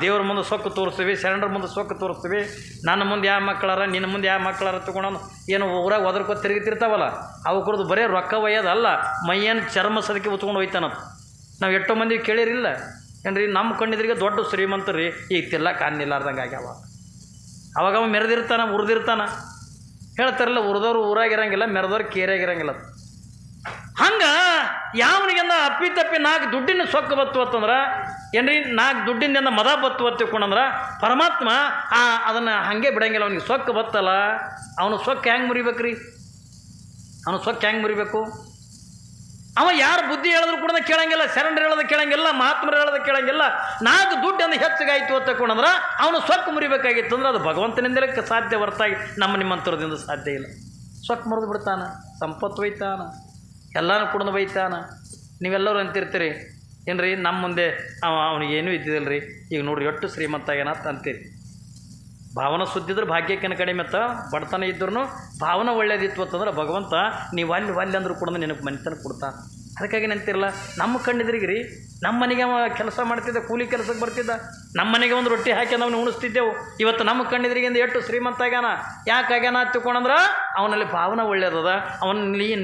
ದೇವ್ರ ಮುಂದೆ ಸೊಕ್ಕು ತೋರಿಸ್ತೀವಿ, ಶರಣರ ಮುಂದೆ ಸೊಕ್ಕು ತೋರಿಸ್ತೀವಿ. ನನ್ನ ಮುಂದೆ ಯಾವ ಮಕ್ಕಳಾರ, ನಿನ್ನ ಮುಂದೆ ಯಾವ ಮಕ್ಕಳಾರ ತಗೊಂಡು ಏನು ಊರಾಗ ಒದರ್ಕೊ ತಿರುಗಿತಿರ್ತಾವಲ್ಲ? ಅವಕ್ರದ್ದು ಬರೀ ರೊಕ್ಕ ಒಯ್ಯೋದಲ್ಲ. ಮೈಯೇನು ಚರ್ಮ ಸದಕ್ಕೆ ಉತ್ಕೊಂಡು ಹೋಯ್ತಾನ ನಾವು ಎಷ್ಟೋ ಮಂದಿ ಕೇಳಿರಿಲ್ಲ. ಏನ್ರಿ, ನಮ್ಮ ಕಣ್ಣಿದ್ರಿಗೆ ದೊಡ್ಡ ಶ್ರೀಮಂತರಿ. ಈಗ ತಿಲ್ಲ ಕಾಣಿಲ್ಲಾರ್ದಂಗೆ ಆಗ್ಯಾವ. ಅವಾಗ ಅವ ಮೆರೆದಿರ್ತಾನ, ಉರಿದಿರ್ತಾನ. ಹೇಳ್ತಾರಲ್ಲ, ಉರಿದವ್ರು ಊರಾಗಿರಂಗಿಲ್ಲ, ಮೆರೆದವ್ರು ಕೇರಿಯಾಗಿರಂಗಿಲ್ಲ ಹಂಗೆ ಯಾವನಿಗೆಂದ ಅಪ್ಪಿ ತಪ್ಪಿ ನಾಲ್ಕು ದುಡ್ಡಿನ ಸೊಕ್ಕ ಬತ್ತು ಅಂತಂದ್ರೆ, ಏನ್ರಿ ನಾಲ್ಕು ದುಡ್ಡಿನಿಂದ ಮದ ಬತ್ತು ತಿಳ್ಕೊಂಡಂದ್ರೆ, ಪರಮಾತ್ಮ, ಆ, ಅದನ್ನು ಹಾಗೆ ಬಿಡಂಗಿಲ್ಲ, ಅವನಿಗೆ ಸೊಕ್ಕ ಬತ್ತಲ್ಲ, ಅವನು ಸೊಕ್ಕ ಹೆಂಗೆ ಮುರಿಬೇಕ್ರಿ? ಅವನು ಸೊಕ್ಕ ಹೆಂಗೆ ಮುರಿಬೇಕು? ಅವ ಯಾರು ಬುದ್ಧಿ ಹೇಳಿದ್ರು ಕೂಡ ಕೇಳಂಗಿಲ್ಲ, ಶರಣರು ಹೇಳೋದು ಕೇಳಂಗಿಲ್ಲ, ಮಹಾತ್ಮರು ಹೇಳೋದು ಕೇಳಂಗಿಲ್ಲ ನಾಲ್ಕು ದುಡ್ಡನ್ನು ಹೆಚ್ಚಿಗಾಯ್ತು ಅಂತ ತಕೊಂಡಂದ್ರೆ ಅವನು ಸೊಕ್ಕ ಮುರಿಬೇಕಾಗಿತ್ತು ಅಂದ್ರೆ ಅದು ಭಗವಂತನಿಂದಲೇ ಸಾಧ್ಯ ಹೊರತಾಗಿ, ನಮ್ಮ ನಿಮ್ಮಂತರದಿಂದ ಸಾಧ್ಯ ಇಲ್ಲ. ಸೊಕ್ಕ ಮುರಿದು ಬಿಡ್ತಾನೆ, ಸಂಪತ್ತು ಒಯ್ತಾನ ಎಲ್ಲನೂ ಕುಡಿದು ಬೈತಾನ. ನೀವೆಲ್ಲರೂ ಅಂತಿರ್ತೀರಿ. ಏನ್ರಿ ನಮ್ಮ ಮುಂದೆ ಅವ, ಅವನಿಗೆ ಏನೂ ಇದ್ದಿದ್ದಿಲ್ಲ ರೀ ಈಗ ನೋಡ್ರಿ, ಎಷ್ಟು ಶ್ರೀಮಂತ ಏನಂತ ಅಂತೀರಿ. ಭಾವನೆ ಸುದ್ದಿದ್ರೆ ಭಾಗ್ಯಕ್ಕಿನ ಕಡಿಮೆ ಅತ್ತ. ಬಡತನ ಇದ್ರೂ ಭಾವನ ಒಳ್ಳೇದಿತ್ತು ಅಂತಂದ್ರೆ ಭಗವಂತ ನೀವು ಅಲ್ಲಿ ಅಲ್ಲಿ ಅಂದ್ರೂ ಕೂಡ ನಿನಗೆ ಮನೆತನ ಕೊಡ್ತಾ ಅದಕ್ಕಾಗಿ ನಂತಿರಲ್ಲ ನಮ್ಮ ಕಣ್ಣಿದ್ರಿಗೆ ರೀ ನಮ್ಮ ಮನೆಗೆ ಅವ ಕೆಲಸ ಮಾಡ್ತಿದ್ದ, ಕೂಲಿ ಕೆಲಸಕ್ಕೆ ಬರ್ತಿದ್ದ ನಮ್ಮ ಮನೆಗೆ ಒಂದು ರೊಟ್ಟಿ ಹಾಕಿ ಅವನು ಉಣಿಸ್ತಿದ್ದೆವು. ಇವತ್ತು ನಮ್ಮ ಕಣ್ಣಿದ್ರಿಗಿಂದ ಎಷ್ಟು ಶ್ರೀಮಂತ ಆಗ್ಯಾನ? ಯಾಕೆ ಆಗ್ಯಾನ ತಿಳ್ಕೊಂಡಂದ್ರೆ ಅವನಲ್ಲಿ ಭಾವನೆ ಒಳ್ಳೇದದ, ಅವನ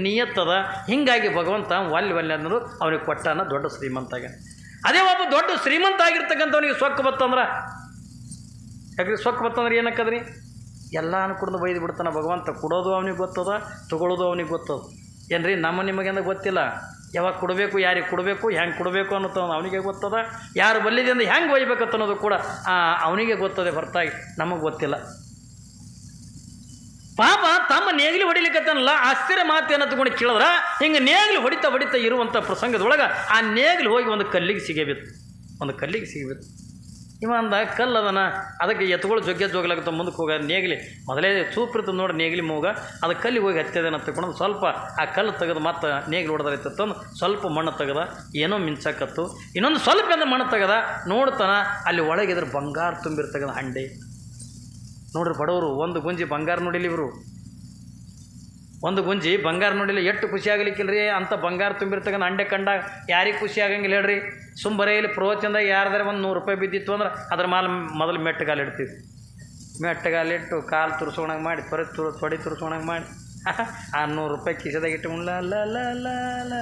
ನಿಯತ್ತದ. ಹಿಂಗಾಗಿ ಭಗವಂತ ಒಲ್ಲಿ ಒಲ್ಲೆ ಅನ್ನೋದು ಅವನಿಗೆ ಕೊಟ್ಟಾನ ದೊಡ್ಡ ಶ್ರೀಮಂತ ಆಗ್ಯಾನ. ಅದೇ ಒಬ್ಬ ದೊಡ್ಡ ಶ್ರೀಮಂತ ಆಗಿರ್ತಕ್ಕಂಥವನಿಗೆ ಸೊಕ್ಕ ಬತ್ತಂದ್ರೆ? ಯಾಕ್ರಿ ಸೊಕ್ಕ ಬತ್ತಂದ್ರೆ ಏನಕ್ಕದ್ರಿ? ಎಲ್ಲಾನು ಅನ್ಕೊಂಡು ಬೈದು ಬಿಡ್ತಾನೆ ಭಗವಂತ. ಕೊಡೋದು ಅವನಿಗೆ ಗೊತ್ತದ, ತಗೊಳ್ಳೋದು ಅವನಿಗೆ ಗೊತ್ತದ. ಏನ್ರಿ ನಮ್ಮ ನಿಮಗೆಂದ ಗೊತ್ತಿಲ್ಲ? ಯಾವಾಗ ಕೊಡಬೇಕು, ಯಾರಿಗೆ ಕೊಡಬೇಕು, ಹೆಂಗೆ ಕೊಡಬೇಕು ಅನ್ನೋದು ಅವನಿಗೆ ಗೊತ್ತದ. ಯಾರು ಬಲ್ಲಿದಿಂದ ಹೆಂಗೆ ಒಯ್ಬೇಕು ಅನ್ನೋದು ಕೂಡ ಅವನಿಗೆ ಗೊತ್ತದೆ ಹೊರತಾಗಿ, ನಮಗೆ ಗೊತ್ತಿಲ್ಲ. ಪಾಪ ತಮ್ಮ ನೇಗಿಲಿ ಹೊಡಿಲಿಕ್ಕತ್ತನಲ್ಲ ಆಶ್ಚರ್ಯ ಮಾತು ಏನೋ ತಗೊಂಡು ಕೇಳಿದ್ರೆ, ಹಿಂಗೆ ನೇಗಿಲು ಹೊಡಿತಾ ಹೊಡಿತಾ ಇರುವಂಥ ಪ್ರಸಂಗದೊಳಗೆ ಆ ನೇಗಿಲು ಹೋಗಿ ಒಂದು ಕಲ್ಲಿಗೆ ಸಿಗಬೇಕು ಒಂದು ಕಲ್ಲಿಗೆ ಸಿಗಬೇಕು ಇವ ಅಂದ ಕಲ್ಲು ಅದನ ಅದಕ್ಕೆ ಎತ್ತುಗಳು ಜೊಗ್ಗೆ ಜೋಗ್ಲಾಗತ್ತ ಮುಂದಕ್ಕೆ ಹೋಗ, ನೇಗಿಲಿ, ಮೊದಲೇ ಸೂಪ್ರಿತ್ತು ನೋಡಿ ನೇಗಿಲಿ ಮೂಗ, ಅದು ಕಲ್ಲಿಗೆ ಹೋಗಿ ಹತ್ತಿದೇನ ತಗೊಂಡು ಸ್ವಲ್ಪ ಆ ಕಲ್ಲು ತೆಗೆದು ಮತ್ತೆ ನೇಗಿಲು ಹೊಡೆದೈತೆ ತಂದು ಸ್ವಲ್ಪ ಮಣ್ಣು ತೆಗೆದ, ಏನೋ ಮಿಂಚಾಕತ್ತು. ಇನ್ನೊಂದು ಸ್ವಲ್ಪ ಎಂದ ಮಣ್ಣು ತೆಗೆದ, ನೋಡ್ತಾನ ಅಲ್ಲಿ ಒಳಗಿದ್ರೆ ಬಂಗಾರ ತುಂಬಿರ್ತಕ್ಕಂಥ ಹಂಡೆ. ನೋಡ್ರಿ ಬಡವರು, ಒಂದು ಗುಂಜಿ ಬಂಗಾರ ನೋಡಿಲಿ ಇವರು. ಒಂದು ಗುಂಜಿ, ಬಂಗಾರ ನೋಡಿಲ್ಲ, ಎಷ್ಟು ಖುಷಿ ರೀ ಅಂತ ಬಂಗಾರ ತುಂಬಿರ್ತಕ್ಕಂಥ ಅಂಡೆ ಕಂಡ ಯಾರಿಗೆ ಖುಷಿ ಆಗಂಗಿಲ್ಲ ಹೇಳ್ರಿ? ಸುಂಬರೆಯಲ್ಲಿ ಪ್ರವಚನದ ಯಾರ್ದಾರ ಒಂದು ನೂರು ರೂಪಾಯಿ ಬಿದ್ದಿತ್ತು ಅಂದ್ರೆ ಅದ್ರ ಮೇಲೆ ಮೊದಲು ಮೆಟ್ಟಗಾಲು ಇಡ್ತೀವಿ. ಮೆಟ್ಟಗಾಲಿಟ್ಟು ಕಾಲು ತುರ್ಸೋಣಂಗೆ ಮಾಡಿ ತೊರೆ ತುರು, ತೊಡಿ ತುರ್ಸೋಣಂಗೆ ಮಾಡಿ. ಆ ನೂರು ರೂಪಾಯಿ ಕಿಸದಾಗ ಇಟ್ಟು ಉಣ್ಲ ಅಲ್ಲ ಅಲ್ಲ ಅಲ್ಲ ಅಲ್ಲ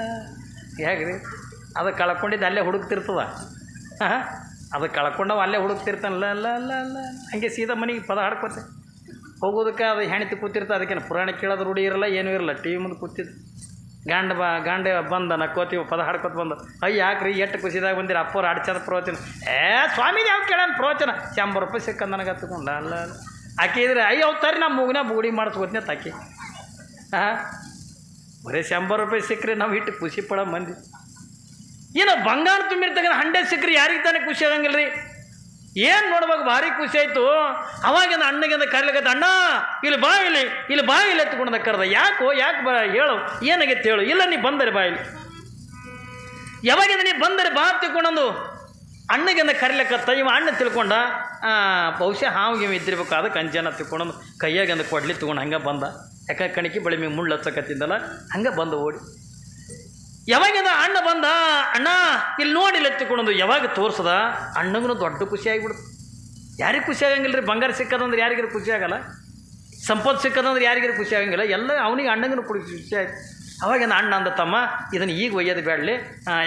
ಹೇಗ್ರಿ? ಅದು ಕಳ್ಕೊಂಡಿದ್ದು ಅಲ್ಲೇ ಹುಡುಕ್ತಿರ್ತದ. ಅದು ಕಳ್ಕೊಂಡವ ಅಲ್ಲೇ ಹುಡುಕ್ತಿರ್ತಾನಲ್ಲ ಅಲ್ಲ ಅಲ್ಲ ಅಲ್ಲ ಹಂಗೆ ಸೀದಾ ಮನೆಗೆ ಪದ ಹಾಡ್ಕೊತೆ. ಹೋಗೋದಕ್ಕೆ ಅದು ಹೆಣ್ತಿ ಕೂತಿರ್ತ, ಅದಕ್ಕೇನು ಪುರಾಣ ಕೇಳೋದು ರೂಢಿ ಇರಲ್ಲ, ಏನೂ ಇರಲ್ಲ, ಟಿ ವಿ ಮುಂದೆ ಕೂತಿದ್ದು ಗಂಡ ಬಾ, ಗಂಡ ಬಂದ, ನಕ್ಕೋತೀವಿ, ಪದ ಹಾಡ್ಕೊತ ಬಂದ. ಅಯ್ಯ, ಯಾಕ್ರಿ ಎಷ್ಟು ಖುಷಿದಾಗ ಬಂದಿರ, ಅಪ್ಪವ್ರು ಆಡ್ಚದ ಪ್ರವಚನ. ಏ ಸ್ವಾಮಿ ಯಾವ ಕೇಳೋಣ ಪ್ರವಚನ? ಶಂಬರ್ ರೂಪಾಯಿ ಸಿಕ್ಕ ನನಗೆ ಹತ್ಕೊಂಡ, ಅಲ್ಲ ಆಕೆ ಇದ್ರೆ, ಅಯ್ಯ ಅವ್ತಾರಿ ನಮ್ಮ ಮೂಗಿನ ಬೂಡಿ ಮಾಡಿಸ್ಕೊತೀನಿ ತಾಕಿ. ಹಾಂ? ಬರೀ ಶಂಬರ್ ರೂಪಾಯಿ ಸಿಕ್ಕರೆ, ನಾವು ಇಟ್ಟು ಖುಷಿ ಪಡೋ ಮಂದಿ. ಏನೋ ಬಂಗಾರ ತುಂಬಿರ್ತಕ್ಕಂಥ ಹಂಡೆ ಸಿಕ್ಕರೆ, ಯಾರಿಗೆ ತಾನೇ ಖುಷಿ ಆಗಂಗಿಲ್ಲ ರೀ ಏನು ನೋಡುವಾಗ ಭಾರಿ ಖುಷಿ ಆಯಿತು? ಅವಾಗಿಂದ ಅಣ್ಣಗಿಂದ ಕರಿಲಿಕ್ಕತ್ತ ಅಣ್ಣ, ಇಲ್ಲಿ ಬಾ ಇಲ್ಲಿ ಇಲ್ಲಿ ಬಾ ಇಲ್ಲಿ ಎತ್ಕೊಂಡ ಕರೆದ. ಯಾಕೋ, ಯಾಕೆ ಬಾ, ಹೇಳು, ಏನಾಗೈತೆ ಹೇಳು, ಇಲ್ಲ ನೀ ಬಂದರೆ ಬಾ ಇಲ್ಲಿ. ಯಾವಾಗಿಂದ ನೀ ಬಂದರೆ ಬಾ ತಿಳ್ಕೊಂಡಂದು ಅಣ್ಣಗಿಂದ ಕರಿಲಿಕ್ಕತ್ತ ಇವ ಅಣ್ಣ ತಿಳ್ಕೊಂಡ ಬಹುಶಃ ಹಾವಿಗೆ ಇದ್ದಿರ್ಬೇಕು, ಅದಕ್ಕೆ ಅಂಜನ ತಿಳ್ಕೊಂಡಂದು ಕೈಯಾಗಿಂದ ಕೊಡ್ಲಿ ತಗೊಂಡು ಹಂಗೆ ಬಂದ. ಯಾಕೆ ಕಣಕಿ ಬಳಿ ಮುಳ್ಳು ಹಚ್ಚಕತ್ತಿದ್ದಲ್ಲ, ಹಂಗೆ ಬಂದ ಓಡಿ. ಯಾವಾಗಿಂದ ಅಣ್ಣ ಬಂದ? ಅಣ್ಣ, ಇಲ್ಲಿ ನೋಡಿ ಇಲ್ಲಿ ಎತ್ತಿಕೊಂಡಂದು. ಯಾವಾಗ ತೋರ್ಸದ? ಅಣ್ಣಗೂ ದೊಡ್ಡ ಖುಷಿ ಆಗಿಬಿಡ್ತು. ಯಾರಿಗೆ ಖುಷಿ ಆಗಂಗಿಲ್ಲ ರೀ ಬಂಗಾರ ಸಿಕ್ಕದಂದ್ರೆ ಯಾರಿಗಾರು ಖುಷಿ ಆಗಲ್ಲ. ಸಂಪತ್ತು ಸಿಕ್ಕದಂದ್ರೆ ಯಾರಿಗಾರು ಖುಷಿ ಆಗಂಗಿಲ್ಲ. ಎಲ್ಲ ಅವನಿಗೆ ಅಣ್ಣಗೂ ಖುಷಿ ಆಯ್ತು. ಅವಾಗಿಂದ ಅಣ್ಣ ಅಂದ ತಮ್ಮ, ಇದನ್ನು ಈಗ ಒಯ್ಯೋದು ಬೇಡಲಿ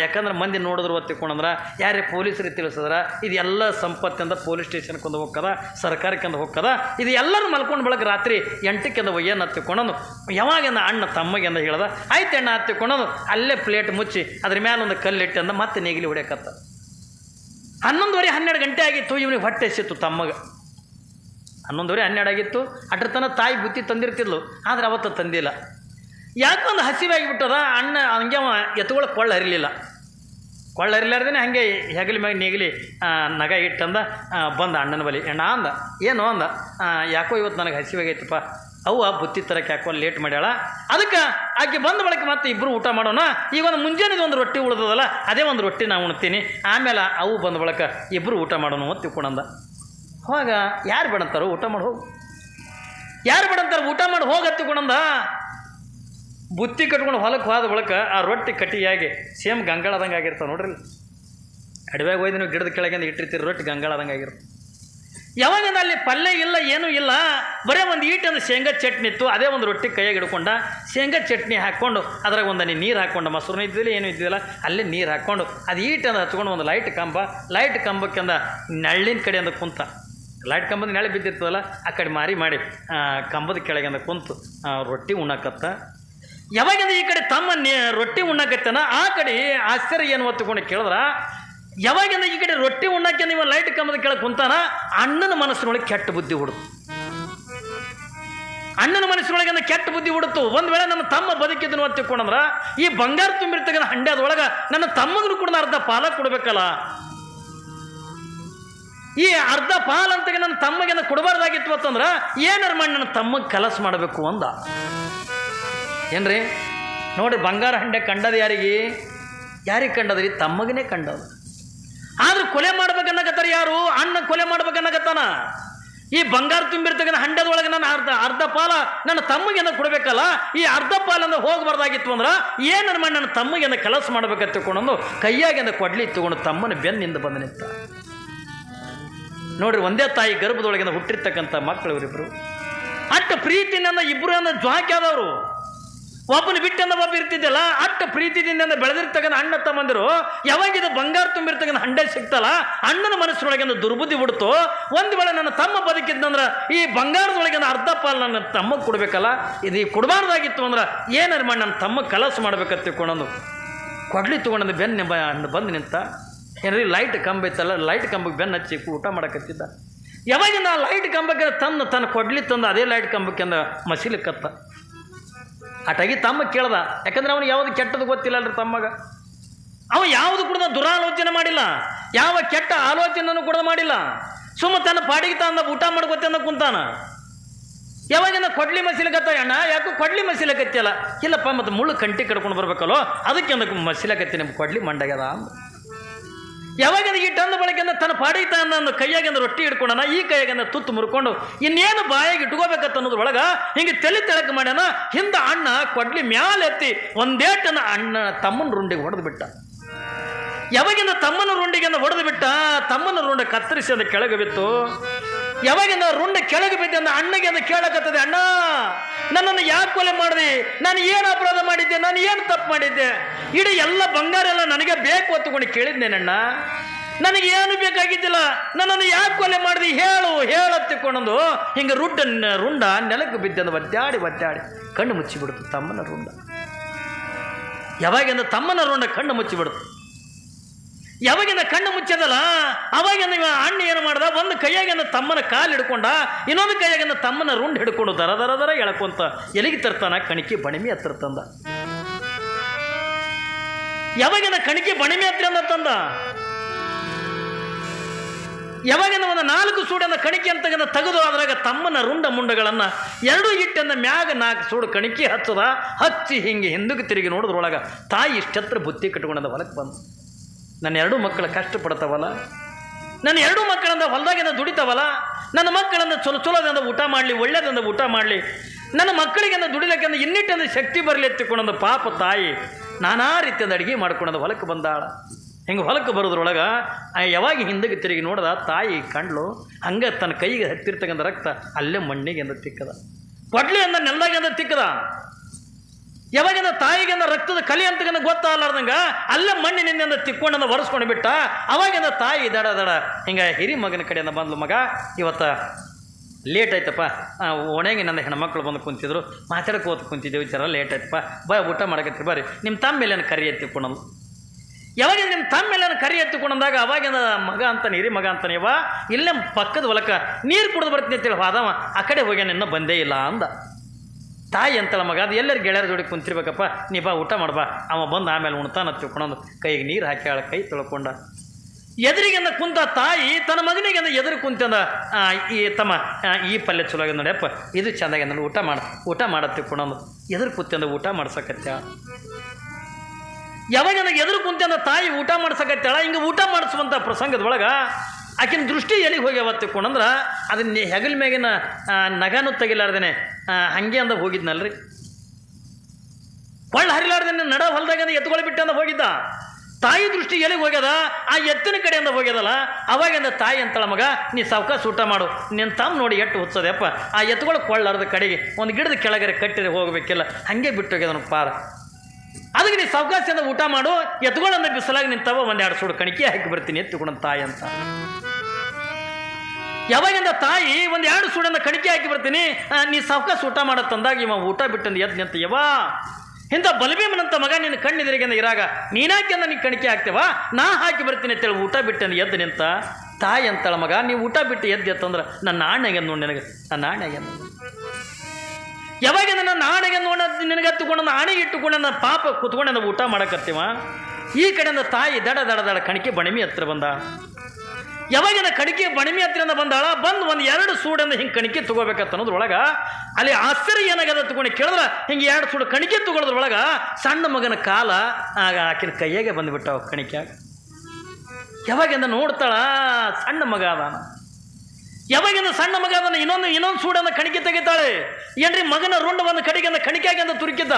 ಯಾಕಂದ್ರೆ ಮಂದಿ ನೋಡಿದ್ರು ಒತ್ತಿಕೊಂಡಂದ್ರೆ ಯಾರೇ ಪೊಲೀಸರಿಗೆ ತಿಳಿಸಿದ್ರೆ? ಇದೆಲ್ಲ ಸಂಪತ್ತಿಂದ ಪೊಲೀಸ್ ಸ್ಟೇಷನ್ಗೆ ಒಂದು ಹೋಗ್ತದ ಸರ್ಕಾರಕ್ಕಿಂದ ಹೋಗ್ತದ ಇದು ಎಲ್ಲರೂ ಮಲ್ಕೊಂಡು ಬೆಳಗ್ಗೆ ರಾತ್ರಿ ಎಂಟಕ್ಕಿಂದ ಒಯ್ಯನ್ನ ಹತ್ತಿಕೊಂಡನು ಯಾವಾಗಿಂದ ಅಣ್ಣ ತಮ್ಮಗೆಂದ ಹೇಳ್ದ? ಆಯ್ತು ಅಣ್ಣ ಹತ್ತಿಕೊಂಡನು ಅಲ್ಲೇ ಪ್ಲೇಟ್ ಮುಚ್ಚಿ, ಅದ್ರ ಮೇಲೆ ಒಂದು ಕಲ್ಲಿಟ್ಟು ಅಂದ ಮತ್ತೆ ನೇಗಿಲಿ ಹೊಡ್ಯಾಕತ್ತ. ಹನ್ನೊಂದುವರೆ ಹನ್ನೆರಡು ಗಂಟೆ ಆಗಿತ್ತು, ಇವನಿಗೆ ಹೊಟ್ಟೆ ಎಸಿತ್ತು ತಮ್ಮಗೆ. ಹನ್ನೊಂದುವರೆ ಹನ್ನೆರಡು ಆಗಿತ್ತು. ಅಟ್ರ ತನಕ ತಾಯಿ ಬುತ್ತಿ ತಂದಿರ್ತಿದ್ಲು, ಆದ್ರೆ ಅವತ್ತು ತಂದಿಲ್ಲ. ಯಾಕೊಂದು ಹಸಿವಾಗಿಬಿಟ್ಟದ ಅಣ್ಣ ಹಂಗೆ ಅವ ಎತ್ತುಗಳ ಕೊಳ್ಳ ಹರಿಲಿಲ್ಲ. ಕೊಳ್ಳ ಹರಿಲಾರ್ದೇ ಹಾಗೆ ಹೆಗಲಿ ಮ್ಯಾಗ ನೆಗಲಿ ನಗ ಇಟ್ಟಂದ ಬಂದ ಅಣ್ಣನ ಬಲಿ ಅಣ್ಣ ಅಂದ, ಏನು ಅಂದ ಯಾಕೋ ಇವತ್ತು ನನಗೆ ಹಸಿವಾಗೈತಪ್ಪ. ಅವ್ವ ಬುತ್ತಿ ತರಕ್ಕೆ ಯಾಕೋ ಲೇಟ್ ಮಾಡ್ಯಾಳ. ಅದಕ್ಕೆ ಆಕೆ ಬಂದ ಬಳಿಕ ಮತ್ತೆ ಇಬ್ಬರು ಊಟ ಮಾಡೋಣ. ಈಗ ಒಂದು ಮುಂಜಾನೆದು ಒಂದು ರೊಟ್ಟಿ ಉಳ್ದದಲ್ಲ, ಅದೇ ಒಂದು ರೊಟ್ಟಿ ನಾನು ಉಣ್ತೀನಿ. ಆಮೇಲೆ ಅವು ಬಂದ ಬಳಿಕ ಇಬ್ಬರು ಊಟ ಮಾಡೋಣ ಅಂತ ತಿಳ್ಕೊಂಡಂದ. ಅವಾಗ ಯಾರು ಬೇಡಂತಾರೋ ಊಟ ಮಾಡಿ ಹೋಗು. ಯಾರು ಬೇಡಂತಾರೆ ಊಟ ಮಾಡಿ ಹೋಗಿ ಹತ್ತಿಕೊಂಡಂದ ಬುತ್ತಿ ಕಟ್ಕೊಂಡು ಹೊಲಕ್ಕೆ ಹೋದ ಬಳಿಕ ಆ ರೊಟ್ಟಿ ಕಟ್ಟಿಯಾಗಿ ಸೇಮ್ ಗಂಗಾಳದಂಗೆ ಆಗಿರ್ತವೆ ನೋಡ್ರಿ ಅಡವ್ಯಾಗ ಹೋಯ್ದು ನೀವು ಗಿಡದ ಕೆಳಗಿಂದ ಇಟ್ಟಿರ್ತೀರಿ, ರೊಟ್ಟಿ ಗಂಗಾಳದಂಗೆ ಆಗಿರುತ್ತೆ ಯಾವಾಗಿಂದ ಅಲ್ಲಿ ಪಲ್ಯ ಇಲ್ಲ, ಏನೂ ಇಲ್ಲ, ಬರೇ ಒಂದು ಈಟಂದು ಶೇಂಗಾ ಚಟ್ನಿ ಇತ್ತು, ಅದೇ ಒಂದು ರೊಟ್ಟಿ ಕೈಯಾಗಿ ಹಿಡ್ಕೊಂಡ ಶೇಂಗಾ ಚಟ್ನಿ ಹಾಕ್ಕೊಂಡು ಅದ್ರಾಗ ಒಂದು ನೀರು ಹಾಕ್ಕೊಂಡು ಮೊಸರು ಇದ್ದಿಲ್ಲ ಏನೂ ಇದ್ದಿಲ್ಲ ಅಲ್ಲೇ ನೀರು ಹಾಕ್ಕೊಂಡು ಅದು ಈಟನ್ನು ಹಚ್ಕೊಂಡು ಒಂದು ಲೈಟ್ ಕಂಬ ಲೈಟ್ ಕಂಬಕ್ಕಿಂದ ನೆಳ್ಳಿನ ಕಡೆಯಿಂದ ಕುಂತ. ಲೈಟ್ ಕಂಬದ ನೆಳೆ ಬಿದ್ದಿರ್ತದಲ್ಲ, ಆ ಕಡೆ ಮಾರಿ ಮಾಡಿ ಕಂಬದ ಕೆಳಗಿಂದ ಕುಂತು ರೊಟ್ಟಿ ಉಣ್ಣಕತ್ತ ಯಾವಾಗಿಂದ ಈ ಕಡೆ ತಮ್ಮ ರೊಟ್ಟಿ ಉಣ್ಣಕತ್ತನ, ಆ ಕಡೆ ಆಶ್ಚರ್ಯ ಏನು ಹೊತ್ತುಕೊಂಡು ಕೇಳಿದ್ರ? ಯಾವಾಗಿಂದ ಈ ಕಡೆ ರೊಟ್ಟಿ ಉಣ್ಣಕ್ಕೆ ನೀವು ಲೈಟ್ ಕಂಬದ ಕೆಳಗೆ ಕುಂತಾನ, ಅಣ್ಣನ ಮನಸ್ಸಿನೊಳಗೆ ಕೆಟ್ಟ ಬುದ್ಧಿ ಹುಡುತು ಅಣ್ಣನ ಮನಸ್ಸಿನೊಳಗೆ ಕೆಟ್ಟ ಬುದ್ಧಿ ಹುಡುತು ಒಂದು ವೇಳೆ ನನ್ನ ತಮ್ಮ ಬದುಕಿದ್ದನು ಅಂತ ಈ ಬಂಗಾರ ತುಂಬಿರ್ತಕ್ಕಂಥ ಹಂಡ್ಯದೊಳಗ ನನ್ನ ತಮ್ಮಗೂ ಕೂಡ ಅರ್ಧ ಪಾಲ ಕೊಡಬೇಕಲ್ಲ? ಈ ಅರ್ಧ ಪಾಲ್ ಅಂತ ನನ್ನ ತಮ್ಮಗೆ ಕೊಡಬಾರ್ದಾಗಿತ್ತು ಅಂತಂದ್ರೆ, ಏನಾರ ಮಾಡಿ ನನ್ನ ತಮ್ಮಗೆ ಕಲಸ ಮಾಡಬೇಕು ಅಂದ. ಏನ್ರಿ? ನೋಡ್ರಿ ಬಂಗಾರ ಹಂಡೆ ಕಂಡದ ಯಾರಿಗೆ? ಯಾರಿಗೆ ಕಂಡದ್ರಿ? ತಮ್ಮಗನೇ ಕಂಡವ್ರು. ಆದ್ರೂ ಕೊಲೆ ಮಾಡ್ಬೇಕನ್ನಕತ್ತಾರ ಯಾರು? ಅಣ್ಣ ಕೊಲೆ ಮಾಡ್ಬೇಕನ್ನಕತ್ತಾನ? ಈ ಬಂಗಾರ ತುಂಬಿರ್ತಕ್ಕಂಥ ಹಂಡದೊಳಗೆ ನನ್ನ ಅರ್ಧ ಅರ್ಧ ಪಾಲ ನನ್ನ ತಮ್ಮಗೆನ ಕೊಡಬೇಕಲ್ಲ? ಈ ಅರ್ಧ ಪಾಲನ್ನ ಹೋಗಬಾರ್ದಾಗಿತ್ತು ಅಂದ್ರೆ ಏನನ್ನ ಮಾಡಿ ನನ್ನ ತಮ್ಮಗೆನ ಕೆಲಸ ಮಾಡ್ಬೇಕಂತ ತಿಳ್ಕೊಂಡು ಕೈಯಾಗಿಂದ ಕೊಡ್ಲಿ ತಗೊಂಡು ತಮ್ಮನ ಬೆನ್ನಿಂದ ಬಂದು ನಿಂತ. ನೋಡ್ರಿ, ಒಂದೇ ತಾಯಿ ಗರ್ಭದೊಳಗಿಂದ ಹುಟ್ಟಿರ್ತಕ್ಕಂಥ ಮಕ್ಕಳು ಇವರಿಬ್ರು. ಅಟ್ಟ ಪ್ರೀತಿನ ಇಬ್ಬರು ಜ್ವಾಕಿ ಆದವರು. ಒಬ್ಬನ ಬಿಟ್ಟನ್ನ ಒಬ್ಬ ಇರ್ತಿದ್ದಲ್ಲ ಅಟ್ಟ ಪ್ರೀತಿದಿಂದ ಬೆಳೆದಿರ್ತಕ್ಕಂಥ ಅಣ್ಣ ತಮ್ಮಂದಿರು ಯಾವಾಗಿದ ಬಂಗಾರ ತುಂಬಿರ್ತಕ್ಕಂಥ ಹಂಡೆ ಸಿಗ್ತಲ್ಲ ಅಣ್ಣನ ಮನಸ್ಸಿನೊಳಗಿಂದ ದುರ್ಬುದ್ಧಿ ಬಿಡ್ತು ಒಂದು ವೇಳೆ ನನ್ನ ತಮ್ಮ ಬದುಕಿದ್ದಂದ್ರೆ ಈ ಬಂಗಾರದೊಳಗಿನ ಅರ್ಧ ಪಾಲು ನನ್ನ ತಮ್ಮಗೆ ಕೊಡ್ಬೇಕಲ್ಲ? ಇದು ಕೊಡಬಾರ್ದಾಗಿತ್ತು ಅಂದ್ರೆ ಏನಾರು ಮಾಡಿ ನನ್ನ ತಮ್ಮ ಕಲಸ ಮಾಡ್ಬೇಕಂತ ತಿಳ್ಕೊಂಡು ಕೊಡ್ಲಿ ತೊಗೊಂಡು ಬೆನ್ನ ಬಂದು ನಿಂತ, ಏನ್ರಿ ಲೈಟ್ ಕಂಬ ಇತ್ತಲ್ಲ ಲೈಟ್ ಕಂಬಕ್ಕೆ ಬೆನ್ನು ಹಚ್ಚಿ ಊಟ ಮಾಡಕತ್ತಿದ್ದ. ಯಾವಾಗಿಂದ ಆ ಲೈಟ್ ಕಂಬಕ್ಕೆ ತನ್ನ ತನ್ನ ಕೊಡ್ಲಿ ತಂದು, ಅದೇ ಲೈಟ್ ಕಂಬಕ್ಕೆ ಮಸಿಲಿಕ್ಕತ್ತ ಅಟಾಗಿ ತಮ್ಮ ಕೇಳ್ದ. ಯಾಕಂದ್ರೆ ಅವನು ಯಾವುದು ಕೆಟ್ಟದ್ದು ಗೊತ್ತಿಲ್ಲಲ್ರಿ ತಮ್ಮಗ. ಅವ ಯಾವುದು ಕೂಡ ದುರಾಲೋಚನೆ ಮಾಡಿಲ್ಲ. ಯಾವ ಕೆಟ್ಟ ಆಲೋಚನೆಯನ್ನು ಕೂಡ ಮಾಡಿಲ್ಲ. ಸುಮ್ಮ ತನ್ನ ಪಾಡಿಗೆ ತಂದ ಊಟ ಮಾಡ್ಕೊತಂದ ಕುಂತಾನ. ಯಾವಾಗಿಂದ ಕೊಡ್ಲಿ ಮಸಿಲಕತ್ತ ಅಣ್ಣ? ಯಾಕೋ ಕೊಡ್ಲಿ ಮಸಿಲಕತ್ತಿಯಲ್ಲ ಇಲ್ಲಪ್ಪ, ಮತ್ತೆ ಮುಳ್ಳು ಕಂಟಿ ಕಡ್ಕೊಂಡು ಬರ್ಬೇಕಲ್ಲೋ? ಅದಕ್ಕೆ ಅಂದ ಮಸಿಲಕತ್ತಿ ನಿಮ್ಗೆ ಕೊಡ್ಲಿ ಮಂಡಗ್ಯದ ಅಂದ ಯಾವಾಗಿಂದ ಈ ಟಂದ ಬಳಕೆಯಿಂದ ತನ್ನ ಪಾಡಿ ತಾನನ್ನು ಕೈಯಾಗಿಂದ ರೊಟ್ಟಿ ಹಿಡ್ಕೊಂಡನ, ಈ ಕೈಯಾಗಿಂದ ತುತ್ತು ಮುರ್ಕೊಂಡು ಇನ್ನೇನು ಬಾಯಿಗೆ ಇಟ್ಕೋಬೇಕತ್ತ ಅನ್ನೋದ್ರೊಳಗ ಹಿಂಗೆ ತಲೆ ತೆಳಕ ಮಾಡ್ಯಾನ, ಹಿಂದ ಅಣ್ಣ ಕೊಡ್ಲಿ ಮ್ಯಾಲೆ ಎತ್ತಿ ಒಂದೇಟನ ಅಣ್ಣ ತಮ್ಮನ ರುಂಡಿಗೆ ಹೊಡೆದು ಬಿಟ್ಟ. ಯಾವಾಗಿಂದ ತಮ್ಮನ ರುಂಡಿಗೆ ಹೊಡೆದು ಬಿಟ್ಟ, ತಮ್ಮನ ರುಂಡ ಕತ್ತರಿಸಿ ಅದ ಕೆಳಗೆ ಬಿತ್ತು. ಯಾವಾಗಿಂದ ರುಂಡ ಕೆಳಗೆ ಬಿದ್ದ ಅಣ್ಣಗೆ ಅಂದ ಕೇಳಕತ್ತದೆ, ಅಣ್ಣ, ನನ್ನನ್ನು ಯಾಕೆ ಕೊಲೆ ಮಾಡಿದೆ? ನಾನು ಏನು ಅಪರಾಧ ಮಾಡಿದ್ದೆ? ನಾನು ಏನು ತಪ್ಪು ಮಾಡಿದ್ದೆ? ಇಡೀ ಎಲ್ಲ ಬಂಗಾರ ಎಲ್ಲ ನನಗೆ ಬೇಕು ಹೊತ್ತುಕೊಂಡು ಕೇಳಿದ್ನೇನಣ್ಣ? ನನಗೆ ಏನು ಬೇಕಾಗಿದ್ದಿಲ್ಲ? ನನ್ನನ್ನು ಯಾಕೆ ಕೊಲೆ ಮಾಡಿದೆ? ಹೇಳು ಹೇಳತ್ತಿಕೊಂಡು ಹಿಂಗೆ ರುಡ್ಡ ರುಂಡ ನೆಲಕ್ಕೆ ಬಿದ್ದೆಂದು ಒದ್ದಾಡಿ ಒದ್ದಾಡಿ. ಕಣ್ಣು ಮುಚ್ಚಿಬಿಡ್ತು ತಮ್ಮನ ರುಂಡ. ಯಾವಾಗಿಂದ ತಮ್ಮನ ರುಂಡ ಕಣ್ಣು ಮುಚ್ಚಿಬಿಡ್ತು. ಯಾವಾಗಿಂದ ಕಣ್ಣು ಮುಚ್ಚದಲ್ಲ ಅವಾಗಿನ ಅಣ್ಣ ಏನು ಮಾಡ್ದ? ಒಂದು ಕೈಯಾಗಿನ ತಮ್ಮನ ಕಾಲು ಹಿಡ್ಕೊಂಡ, ಇನ್ನೊಂದು ಕೈಯಾಗಿನ ತಮ್ಮನ ರುಂಡ್ ಹಿಡ್ಕೊಂಡು ದರ ದರ ದರ ಎಳ್ಕೊಂತ ಎಲಿಗೆ ತರ್ತಾನ, ಕಣಿಕೆ ಬಣಿಮೆ ಹತ್ರ ತಂದ. ಯಾವಾಗಿನ ಕಣಿಕೆ ಬಣಿಮೆ ಹತ್ರ ತಂದ? ಯಾವಾಗಿನ ಒಂದು ನಾಲ್ಕು ಸೂಡನ್ನ ಕಣಿಕೆ ಅಂತ ತೆಗೆದು ಅದ್ರಾಗ ತಮ್ಮನ ರುಂಡ ಮುಂಡಗಳನ್ನ ಎರಡು ಇಟ್ಟಂದ ಮ್ಯಾಗ ನಾಲ್ಕು ಸೂಡು ಕಣಿಕೆ ಹಚ್ಚದ, ಹಚ್ಚಿ ಹಿಂಗೆ ಹಿಂದಕ್ಕೆ ತಿರುಗಿ ನೋಡಿದ್ರೊಳಗ ತಾಯಿ ಇಷ್ಟತ್ರ ಬುತ್ತಿ ಕಟ್ಕೊಂಡದ ಹೊಲಕ್ಕೆ ಬಂದು. ನನ್ನ ಎರಡು ಮಕ್ಕಳು ಕಷ್ಟಪಡ್ತಾವಲ್ಲ ನನ್ನ ಎರಡು ಮಕ್ಕಳಂದ ಹೊಲದಾಗಿಂದ ದುಡಿತಾವಲ್ಲ? ನನ್ನ ಮಕ್ಕಳಂದ ಚಲೋ ಚಲೋದಿಂದ ಊಟ ಮಾಡಲಿ ಒಳ್ಳೇದಿಂದ ಊಟ ಮಾಡಲಿ, ನನ್ನ ಮಕ್ಕಳಿಗೆಂದ ದುಡಿಲಕ್ಕೆಂದ ಇನ್ನಿಟ್ಟಂದ ಶಕ್ತಿ ಬರಲಿ ಎತ್ತಿಕೊಂಡೊಂದು ಪಾಪ ತಾಯಿ ನಾನಾ ರೀತಿಯಿಂದ ಅಡುಗೆ ಮಾಡ್ಕೊಂಡಂದ ಹೊಲಕ್ಕೆ ಬಂದಾಳ. ಹಿಂಗೆ ಹೊಲಕ್ಕೆ ಬರೋದ್ರೊಳಗೆ ಯಾವಾಗ ಹಿಂದಕ್ಕೆ ತಿರುಗಿ ನೋಡ್ದ ತಾಯಿ ಕಂಡ್ಲು ಹಂಗೆ ತನ್ನ ಕೈಗೆ ಹತ್ತಿರ್ತಕ್ಕಂಥ ರಕ್ತ ಅಲ್ಲೇ ಮಣ್ಣಿಗೆ ಅಂದ ತಿಕ್ಕದ. ಕೊಡ್ಲಿ ಅಂದ ನೆಲದಾಗೆ ತಿಕ್ಕದ. ಯಾವಾಗಿಂದ ತಾಯಿಗಿನ ರಕ್ತದ ಕಲಿ ಅಂತಗನ ಗೊತ್ತಾಗಲಾರ್ದಂಗ ಅಲ್ಲೇ ಮಣ್ಣಿನಿಂದ ತಿಕ್ಕೊಂಡನ ಒರೆಸ್ಕೊಂಡು ಬಿಟ್ಟ. ಅವಾಗಿಂದ ತಾಯಿ ದಡ ದಡ. ಹಿಂಗೆ ಹಿರಿ ಮಗನ ಕಡೆಯಿಂದ ಬಂದ್ಲು ಮಗ. ಇವತ್ತ ಲೇಟ್ ಆಯ್ತಪ್ಪ. ಒಣಗಿ ನನ್ನ ಹೆಣ್ಮಕ್ಳು ಬಂದು ಕುಂತಿದ್ರು. ಮಾತಾಡಕ್ಕೆ ಓದ್ ಕುಂತಿದ್ದೆ, ವಿಚಾರ ಲೇಟ್ ಆಯ್ತಪ್ಪ. ಬಾ, ಊಟ ಮಾಡಕತ್ತಿರಿ ಬರ್ರಿ. ನಿಮ್ಮ ತಮ್ಮ ಮೇಲೆ ಕರಿ ಎತ್ತಿಕೊಂಡಂದು ಯಾವಾಗ ನಿಮ್ಮ ತಮ್ಮ ಮೇಲೆ ಕರಿ ಎತ್ತಿಕೊಂಡಂದಾಗ ಅವಾಗಿಂದ ಮಗ ಅಂತಾನೆ, ಹಿರಿ ಮಗ ಅಂತಾನೆ ನೀವಾ ಇಲ್ಲೇ ಪಕ್ಕದ ಹೊಲಕ್ಕೆ ನೀರು ಕುಡಿದು ಬರ್ತೀನಿ ಅಂತೇಳಿ ಹೋದವ. ಆ ಕಡೆ ಹೋಗ್ಯಾನ, ಇನ್ನೂ ಬಂದೇ ಇಲ್ಲ ಅಂದ. ತಾಯಿ ಅಂತಳ ಮಗ, ಅದು ಎಲ್ಲರೂ ಗೆಳೆಯರ ಜೋಡಿ ಕುಂತಿರ್ಬೇಕಪ್ಪ. ನೀ ಬಾ, ಊಟ ಮಾಡ್ಬಾ ಅವ ಬಂದು ಆಮೇಲೆ ಉಣ್ತಾನ ತಿಳ್ಕೊಂಡು ಕೈಗೆ ನೀರು ಹಾಕಿ ಆಳ ಕೈ ತೊಳ್ಕೊಂಡ. ಎದುರಿಗೆಂದ ಕುಂತ ತಾಯಿ, ತನ್ನ ಮಗನಿಗೆಂದ ಎದುರು ಕುಂತಂದ ಈ ತಮ್ಮ ಈ ಪಲ್ಯ ಚಲೋ ಆಗ್ಯದ ನೋಡ್ಯಪ್ಪ ಇದು ಚೆಂದಾಗ್ಯದ ನೋಡಿ, ಊಟ ಮಾಡ, ಊಟ ಮಾಡತ್ತಿ ಕೊಡೋದು ಎದುರು ಕುಂತಂದ, ಊಟ ಮಾಡ್ಸಕತ್ಯ ಯಾವಾಗ ನನಗೆ ಎದುರು ಕುಂತಂದ ತಾಯಿ ಊಟ ಮಾಡ್ಸಕತ್ತಾಳ ಹಿಂಗೆ ಊಟ ಮಾಡಿಸುವಂಥ ಪ್ರಸಂಗದೊಳಗೆ ಆಕಿನ ದೃಷ್ಟಿ ಎಲ್ಲಿಗೆ ಹೋಗ್ಯಾವ ತಿಳ್ಕೊಂಡಂದ್ರೆ, ಅದನ್ನ ಹೆಗಲ ಮ್ಯಾಗಿನ ನಗನೂ ತೆಗಿಲಾರ್ದೇನೆ ಹಂಗೆ ಅಂದ ಹೋಗಿದ್ನಲ್ರಿ. ಒಳ್ಳೆ ಹರಿಲಾರ್ದೇನೆ ನಡ ಹೊಲದಾಗ ಬಿಟ್ಟು ಅಂದ ಹೋಗಿದ್ದ. ತಾಯಿ ದೃಷ್ಟಿ ಎಲ್ಲಿಗೆ ಹೋಗ್ಯದ? ಆ ಎತ್ತಿನ ಕಡೆಯಿಂದ ಹೋಗ್ಯದಲ್ಲ ಅವಾಗಿಂದ ತಾಯಿ ಅಂತಳ ಮಗ, ನೀ ಸಾವ್ಕಾಸ ಊಟ ಮಾಡು ನಿನ್ನ ತಮ್ಮ ನೋಡಿ ಎಟ್ಟು ಹುಚ್ಚದಪ್ಪ ಆ ಎತ್ತುಗಳು ಕೊಳ್ಳಾರದ ಕಡೆಗೆ ಒಂದು ಗಿಡದ ಕೆಳಗರೆ ಕಟ್ಟಿದ್ರೆ ಹೋಗಬೇಕಿಲ್ಲ, ಹಾಗೆ ಬಿಟ್ಟು ಪಾರ. ಅದಕ್ಕೆ ನೀ ಸಾವ್ಕಾಸಿಂದ ಊಟ ಮಾಡು ಎತ್ತುಗಳನ್ನ ಬಿಸಲಾಗಿ ನಿಂತವ ಒಂದೆರಡು ಸುಡು ಕಣಿಕೆ ಹಾಕಿ ಬರ್ತೀನಿ ಎತ್ತುಕೊಂಡ ತಾಯಿ ಅಂತ. ಯಾವಾಗಿಂದ ತಾಯಿ, ಒಂದು ಎರಡು ಸುಡನ್ನ ಕಣಿಕೆ ಹಾಕಿ ಬರ್ತೀನಿ. ನೀ ಸಾವ್ಕಾಸ ಊಟ ಮಾಡತ್ತಂದಾಗ ಇವ ಊಟ ಬಿಟ್ಟಂದು ಎದ್ದು ನಿಂತ ಯವಾ ಇಂಥ ಬಲಭೀಮನಂತ ಮಗ ನಿನ್ನ ಕಣ್ಣಿದ್ರಿಗೆಂದ ಇರಾಗ ನೀನಾಕಿ ಅಂದ ನೀ ಕಣಿಕೆ ಹಾಕ್ತೇವಾ? ನಾ ಹಾಕಿ ಬರ್ತೀನಿ ಅಂತೇಳಿ ಊಟ ಬಿಟ್ಟಂದು ಎದ್ದು ನಿಂತ. ತಾಯಿ ಅಂತಳ ಮಗ, ನೀ ಊಟ ಬಿಟ್ಟು ಎದ್ದು ಎತ್ತಂದ್ರೆ ನನ್ನ ಆಣೆಗೆ ನೋಡಿ ನಿನಗೆ, ನನ್ನ ಆಣೆಗೆ ಯಾವಾಗ ನನ್ನ ಆಣೆಗೆ ನೋಡ ನಿನಗೆ ಹತ್ತುಕೊಂಡು ಆಣೆಗೆ ಇಟ್ಟುಕೊಂಡು ನನ್ನ ಪಾಪ ಕುತ್ಕೊಂಡು ಊಟ ಮಾಡಕತ್ತೀವ? ಈ ಕಡೆಯಿಂದ ತಾಯಿ ದಡ ದಡ ದಡ ಕಣಿಕೆ ಬಣಮಿ ಹತ್ರ ಬಂದ. ಯಾವಾಗಿನ ಕಣಿಕೆ ಬಣಿಮಿ ಹತ್ತಿರದಿಂದ ಬಂದಾಳ? ಬಂದು ಒಂದು ಎರಡು ಸೂಡನ್ನು ಹಿಂಗೆ ಕಣಿಕೆ ತಗೋಬೇಕತ್ತ ಅನ್ನೋದ್ರೊಳಗ ಅಲ್ಲಿ ಆಶ್ಚರ್ಯ ಏನಾಗದ ತಗೊಂಡು ಕೇಳಿದ್ರೆ? ಹಿಂಗೆ ಎರಡು ಸೂಡು ಕಣಿಕೆ ತಗೊಳೋದ್ರೊಳಗೆ ಸಣ್ಣ ಮಗನ ಕಾಲ ಆಗ ಆಕಿನ ಕೈಯಾಗೆ ಬಂದುಬಿಟ್ಟ ಕಣಿಕೆ ಯಾವಾಗಿಂದ ನೋಡ್ತಾಳ? ಸಣ್ಣ ಮಗ ಅದಾನ. ಯಾವಾಗಿಂದ ಸಣ್ಣ ಮಗ ಅದನ್ನು ಇನ್ನೊಂದು ಇನ್ನೊಂದು ಸೂಡನ್ನು ಕಣಿಕೆ ತೆಗಿತಾಳೆ. ಏನ್ರಿ ಮಗನ ರುಂಡ ಒಂದು ಕಡೆಗಿಂದ ಕಣಿಕೆಯಾಗಿ ಅಂತ ತುರುಕಿದ್ದ?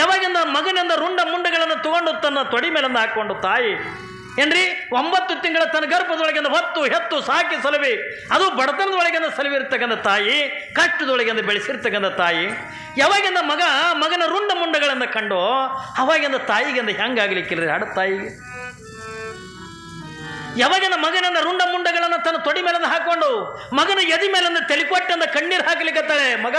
ಯಾವಾಗಿಂದ ಮಗನಿಂದ ರುಂಡ ಮುಂಡಗಳನ್ನು ತಗೊಂಡು ತನ್ನ ತೊಡಿ ಮೇಲಿಂದ ಹಾಕ್ಕೊಂಡು ತಾಯಿ ಏನ್ರಿ? ಒಂಬತ್ತು ತಿಂಗಳ ತನ್ನ ಗರ್ಭದೊಳಗಿಂದ ಹೊತ್ತು ಹೆತ್ತು ಸಾಕಿ ಸಲವಿ. ಅದು ಬಡತನದೊಳಗಿಂದ ಸಲವಿರ್ತಕ್ಕಂಥ ತಾಯಿ, ಕಷ್ಟದೊಳಗಿಂದ ಬೆಳೆಸಿರ್ತಕ್ಕಂಥ ತಾಯಿ. ಯಾವಾಗಿಂದ ಮಗ, ಮಗನ ರುಂಡ ಮುಂಡಗಳನ್ನು ಕಂಡು, ಅವಾಗಿಂದ ತಾಯಿಗಿಂದ ರೀ ಹಾಡು ತಾಯಿಗೆ. ಯಾವಾಗಿನ ಮಗನನ್ನ ರುಂಡ ಮುಂಡಗಳನ್ನು ತನ್ನ ತೊಡಿ ಮೇಲನ್ನು ಹಾಕೊಂಡು ಮಗನ ಎದಿ ಮೇಲನ್ನು ತೆಲಿಕೊಟ್ಟಂದ ಕಣ್ಣೀರು ಹಾಕ್ಲಿಕ್ಕತ್ತಾಳೆ ಮಗ,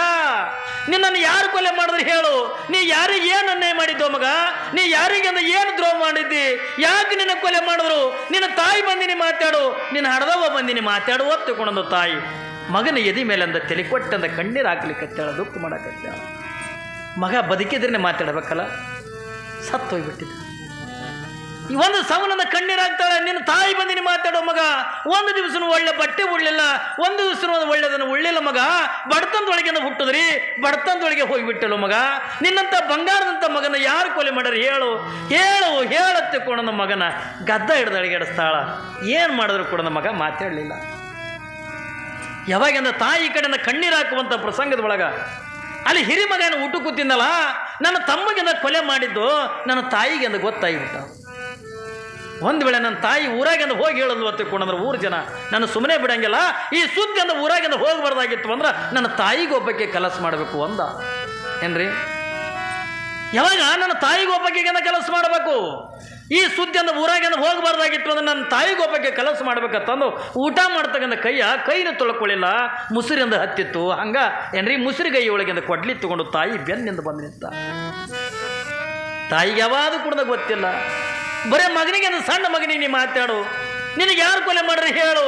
ನಿನ್ನನ್ನು ಯಾರು ಕೊಲೆ ಮಾಡಿದ್ರೆ ಹೇಳು. ನೀ ಯಾರಿಗೆ ಏನು ಅನ್ಯಾಯ ಮಾಡಿದ್ದೋ ಮಗ? ನೀ ಯಾರಿಗಂದ ಏನು ದ್ರೋಹ ಮಾಡಿದ್ದಿ? ಯಾಕೆ ನಿನ್ನ ಕೊಲೆ ಮಾಡಿದ್ರು? ನಿನ್ನ ತಾಯಿ ಬಂದಿನಿ ಮಾತಾಡು. ನಿನ್ನ ಹಡದವ ಬಂದಿನಿ ಮಾತಾಡು ಒತ್ತುಕೊಂಡಂದು ತಾಯಿ. ಮಗನ ಎದಿ ಮೇಲಂದ ತೆಲಿಕೊಟ್ಟಂದ ಕಣ್ಣೀರು ಹಾಕ್ಲಿಕ್ಕತ್ತಾಳ ದುಃಖ ಮಾಡಕತ್ತಾಳ. ಮಗ ಬದುಕಿದ್ರೆ ಮಾತಾಡಬೇಕಲ್ಲ? ಸತ್ತು ಹೋಗ್ಬಿಟ್ಟಿದ್ದ ಈ ಒಂದು ಸವನನ ಕಣ್ಣೀರಾಗ್ತಾಳೆ. ನಿನ್ನ ತಾಯಿ ಬಂದಿನಿ ಮಾತಾಡೋ ಮಗ, ಒಂದು ದಿವಸನೂ ಒಳ್ಳೆ ಬಟ್ಟೆ ಉಳ್ಳಿಲ್ಲ ಒಂದು ದಿವಸನೂ ಅದು ಒಳ್ಳೆದನ್ನು ಉಳ್ಳಿಲ್ಲ ಮಗ. ಬಡತನದೊಳಗೆನ ಹುಟ್ಟಿದ್ರಿ, ಬಡತನದೊಳಗೆ ಹೋಗಿಬಿಟ್ಟಲು ಮಗ. ನಿನ್ನಂಥ ಬಂಗಾರದಂಥ ಮಗನ ಯಾರು ಕೊಲೆ ಮಾಡ್ರಿ ಹೇಳು. ಹೇಳು, ಹೇಳತ್ತೆ ನನ್ನ ಮಗನ. ಗದ್ದ ಹಿಡ್ದು ಅಡಿಗೆಡಿಸ್ತಾಳ. ಏನು ಮಾಡಿದ್ರು ಕೂಡ ಮಗ ಮಾತಾಡಲಿಲ್ಲ. ಯಾವಾಗಿಂದ ತಾಯಿ ಕಡೆನ ಕಣ್ಣೀರು ಹಾಕುವಂಥ ಪ್ರಸಂಗದ ಒಳಗ, ಅಲ್ಲಿ ಹಿರಿ ಮಗನ ಊಟ ತಿನ್ನಲ್ಲ. ನನ್ನ ತಮ್ಮಗಿಂದ ಕೊಲೆ ಮಾಡಿದ್ದು ನನ್ನ ತಾಯಿಗೆ ಅಂದ ಗೊತ್ತಾಗಿಬಿಟ್ಟ. ಒಂದು ವೇಳೆ ನನ್ನ ತಾಯಿ ಊರಾಗಿಂದ ಹೋಗಿ ಹೇಳೋದು ತಿಳ್ಕೊಂಡ್ರೆ ಊರು ಜನ. ನನ್ನ ಸುಮ್ಮನೆ ಬಿಡಂಗಿಲ್ಲ. ಈ ಸುದ್ದಿ ಅಂದ್ರೆ ಊರಾಗಿಂದ ಹೋಗಬಾರ್ದಾಗಿತ್ತು ಅಂದ್ರೆ ನನ್ನ ತಾಯಿಗೊಬ್ಬಕ್ಕೆ ಕೆಲಸ ಮಾಡಬೇಕು ಅಂದ. ಏನ್ರಿ? ಯಾವಾಗ ನನ್ನ ತಾಯಿಗೆ ಒಬ್ಬಕ್ಕೆ ಕೆಲಸ ಮಾಡಬೇಕು? ಈ ಸುದ್ದಿ ಅಂದ್ರೆ ಊರಾಗಿಂದ ಹೋಗಬಾರ್ದಾಗಿತ್ತು ಅಂದ್ರೆ ನನ್ನ ತಾಯಿಗೊಬ್ಬಕ್ಕೆ ಕೆಲಸ ಮಾಡ್ಬೇಕಂತಂದು ಊಟ ಮಾಡ್ತಕ್ಕಂಥ ಕೈಯ ಕೈನ ತೊಳ್ಕೊಳ್ಳಿಲ್ಲ. ಮುಸುರಿಂದ ಹತ್ತಿತ್ತು. ಹಂಗ ಏನ್ರಿ? ಮುಸುರಿಗೈ ಒಳಗಿಂದ ಕೊಡ್ಲಿ ತಗೊಂಡು ತಾಯಿ ಬೆನ್ನಿಂದ ಬಂದು ನಿಂತ. ತಾಯಿಗೆ ಯಾವಾಗ ಕೂಡ ಗೊತ್ತಿಲ್ಲ. ಬರೇ ಮಗನಿಗೆ ಒಂದು ಸಣ್ಣ ಮಗನಿಗೆ ನೀ ಮಾತಾಡು. ನಿನಗೆ ಯಾರು ಕೊಲೆ ಮಾಡ್ರಿ ಹೇಳು.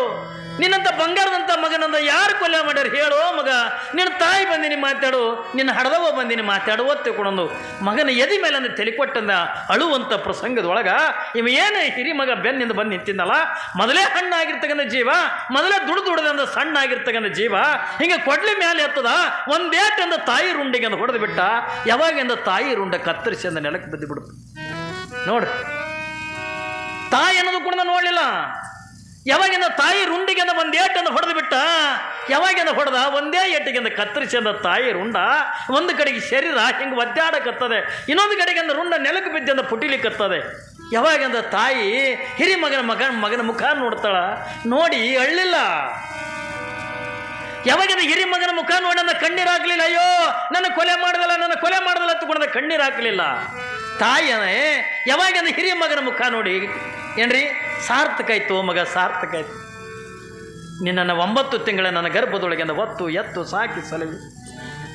ನಿನ್ನಂತ ಬಂಗಾರದಂಥ ಮಗನಂದ ಯಾರು ಕೊಲೆ ಮಾಡ್ಯಾರ ಹೇಳು ಮಗ. ನಿನ್ನ ತಾಯಿ ಬಂದಿನಿ ಮಾತಾಡು. ನಿನ್ನ ಹಡದವ ಬಂದಿನಿ ಮಾತಾಡು ಒತ್ತೆ ಕೊಡೊಂದು ಮಗನ ಎದಿ ಮೇಲೆ ಅಂದರೆ ತೆಲಿಕೊಟ್ಟಂದ ಅಳುವಂಥ ಪ್ರಸಂಗದೊಳಗ ಇವ ಏನು ಹಿರಿ ಮಗ ಬೆನ್ನಿಂದ ಬಂದು ನಿಂತಿದ್ದಲ್ಲ ಮೊದಲೇ ಹಣ್ಣಾಗಿರ್ತಕ್ಕಂಥ ಜೀವ, ಮೊದಲೇ ದುಡ್ದು ದುಡ್ದಂದ ಸಣ್ಣ ಆಗಿರ್ತಕ್ಕಂಥ ಜೀವ, ಹಿಂಗೆ ಕೊಡ್ಲಿ ಮೇಲೆ ಎತ್ತದ ಒಂದೇಟಂದ ತಾಯಿ ರುಂಡಿಗೆ ಹೊಡೆದು ಬಿಟ್ಟ ಯಾವಾಗಿಂದ ತಾಯಿ ರುಂಡ ಕತ್ತರಿಸಿ ಅಂದ ನೆಲಕ್ಕೆ ಬಿದ್ದು ಬಿಡು ನೋಡ್ರಿ ತಾಯಿ ಅನ್ನೋದು ಕೂಡ ನಾನು ನೋಡಲಿಲ್ಲ. ಯಾವಾಗಿಂದ ತಾಯಿ ರುಂಡಿಗೆಂದ ಒಂದು ಏಟನ್ನು ಹೊಡೆದು ಬಿಟ್ಟ? ಯಾವಾಗಿಂದ ಹೊಡೆದ? ಒಂದೇ ಏಟಿಗೆಂದ ಕತ್ತರಿಸಿದ ತಾಯಿ ರುಂಡ ಒಂದು ಕಡೆಗೆ ಶರೀರ ಹಿಂಗೆ ಒದ್ದಾಡಕತ್ತದೆ, ಇನ್ನೊಂದು ಕಡೆಗೆಂದ ರುಂಡ ನೆಲಕ್ಕೆ ಬಿದ್ದಂದ ಪುಟಿಲಿಕ್ಕತ್ತದೆ ಯಾವಾಗಿಂದ ತಾಯಿ ಹಿರಿ ಮಗನ ಮಗನ ಮಗನ ಮುಖ ನೋಡ್ತಾಳ? ನೋಡಿ ಅಳ್ಳಿಲ್ಲ. ಯಾವಾಗಿಂದ ಹಿರಿ ಮಗನ ಮುಖ ನೋಡಿ ನನ್ನ ಕಣ್ಣೀರು ಹಾಕ್ಲಿಲ್ಲ? ಅಯ್ಯೋ, ನನ್ನ ಕೊಲೆ ಮಾಡ್ದಲ್ಲ, ನನ್ನ ಕೊಲೆ ಮಾಡ್ದಲ್ಲ ತಗೊಂಡ ಕಣ್ಣೀರು ಹಾಕಲಿಲ್ಲ. ತಾಯಿಯೇ ಯಾವಾಗಿಂದ ಹಿರಿಯ ಮಗನ ಮುಖ ನೋಡಿ? ಏನ್ರಿ? ಸಾರ್ಥಕ ಆಯ್ತು ಮಗ, ಸಾರ್ಥಕ ಆಯ್ತು. ನಿನ್ನನ್ನು ಒಂಬತ್ತು ತಿಂಗಳ ನನ್ನ ಗರ್ಭದೊಳಗಿಂದ ಒತ್ತು ಎತ್ತು ಸಾಕಿ ಸಲವಿ.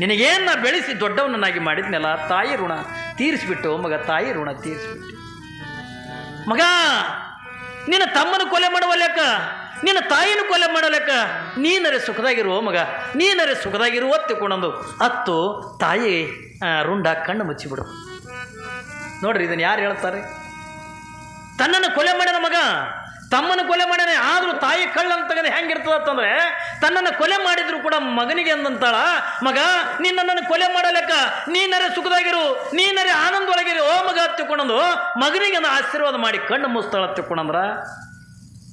ನಿನಗೇನ ಬೆಳೆಸಿ ದೊಡ್ಡವನನ್ನಾಗಿ ಮಾಡಿದ್ನಲ್ಲ, ತಾಯಿ ಋಣ ತೀರಿಸ್ಬಿಟ್ಟು, ಮಗ, ತಾಯಿ ಋಣ ತೀರಿಸ್ಬಿಟ್ಟು. ಮಗ, ನಿನ್ನ ತಮ್ಮನ ಕೊಲೆ ಮಾಡುವ ಲೆಕ್ಕ ನಿನ್ನ ತಾಯಿನ ಕೊಲೆ ಮಾಡಲಕ್ಕ ಲೆಕ್ಕ ನೀನರೆ ಸುಖದಾಗಿರುವ ಮಗ, ನೀನರೆ ಸುಖದಾಗಿರುವ ತಿಳ್ಕೊಂಡೊಂದು ಅತ್ತು ತಾಯಿ ರುಂಡ ಕಣ್ಣು ಮುಚ್ಚಿಬಿಡು. ನೋಡ್ರಿ ಇದನ್ನು ಯಾರು ಹೇಳ್ತಾರೆ? ತನ್ನನ್ನು ಕೊಲೆ ಮಾಡ್ಯಾನ ಮಗ ತಮ್ಮನ ಕೊಲೆ ಮಾಡ್ಯಾನ ಆದರೂ ತಾಯಿ ಕಳ್ಳ ಅಂತಗನೆ ಹೆಂಗಿರ್ತದ ಅಂತಂದ್ರೆ, ತನ್ನನ್ನು ಕೊಲೆ ಮಾಡಿದ್ರು ಕೂಡ ಮಗನಿಗೆ ಅಂದಂತಾಳ, ಮಗ ನೀನು ನನ್ನನ್ನು ಕೊಲೆ ಮಾಡಲೆಕ್ಕ ನೀನರೆ ಸುಖದಾಗಿರು, ನೀನರೆ ಆನಂದೊಳಗಿರು ಓ ಮಗ ತಿಳ್ಕೊಂಡು ಮಗನಿಗೆ ಆಶೀರ್ವಾದ ಮಾಡಿ ಕಣ್ಣು ಮುಸ್ತಾಳ ತಿಳ್ಕೊಂಡಂದ್ರ